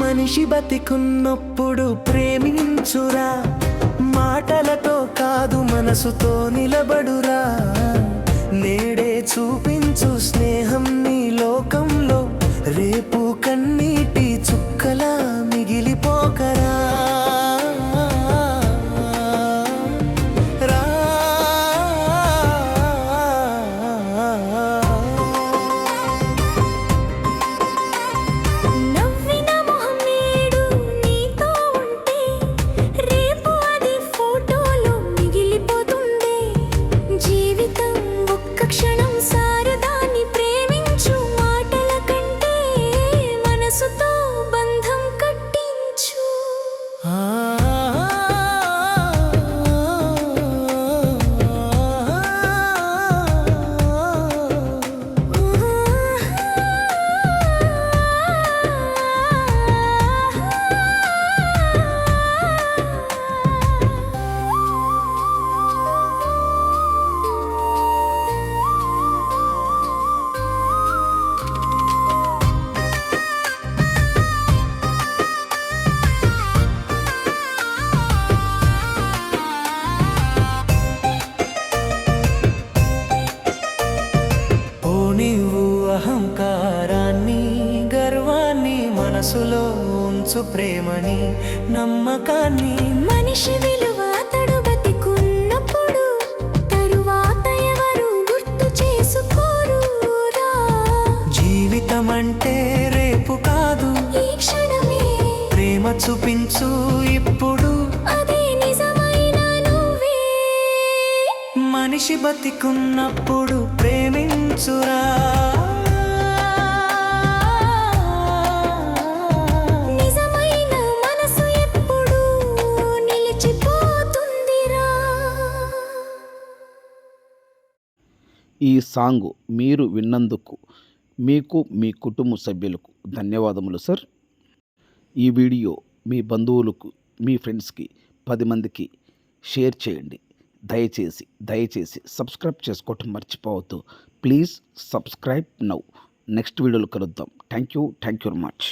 మనిషి బతికున్నప్పుడు ప్రేమించురా. మాటలతో కాదు మనసుతో నిలబడురా. నేడే చూపించు స్నేహం నీ లోకంలో. రేపు మనసులో ఉంచు ప్రేమని నమ్మకాన్ని. మనిషి విలువ అతడు బతికున్నప్పుడు తరువాత ఎవరు గుర్తు చేసుకోరురా? జీవితం అంటే రేపు కాదు. ఈ క్షణమే ప్రేమ చూపించు ఇప్పుడు. అదే నిజమైన నువ్వే? మనిషి బతికున్నప్పుడు ప్రేమించురా. ఈ సాంగ్ మీరు విన్నందుకు మీకు మీ కుటుంబ సభ్యులకు ధన్యవాదములు సార్. ఈ వీడియో మీ బంధువులకు మీ ఫ్రెండ్స్కి పది మందికి షేర్ చేయండి. దయచేసి దయచేసి సబ్స్క్రైబ్ చేసుకోవటం మర్చిపోవద్దు. Please subscribe now. నెక్స్ట్ వీడియోలో కలుద్దాం. Thank you thank you very much.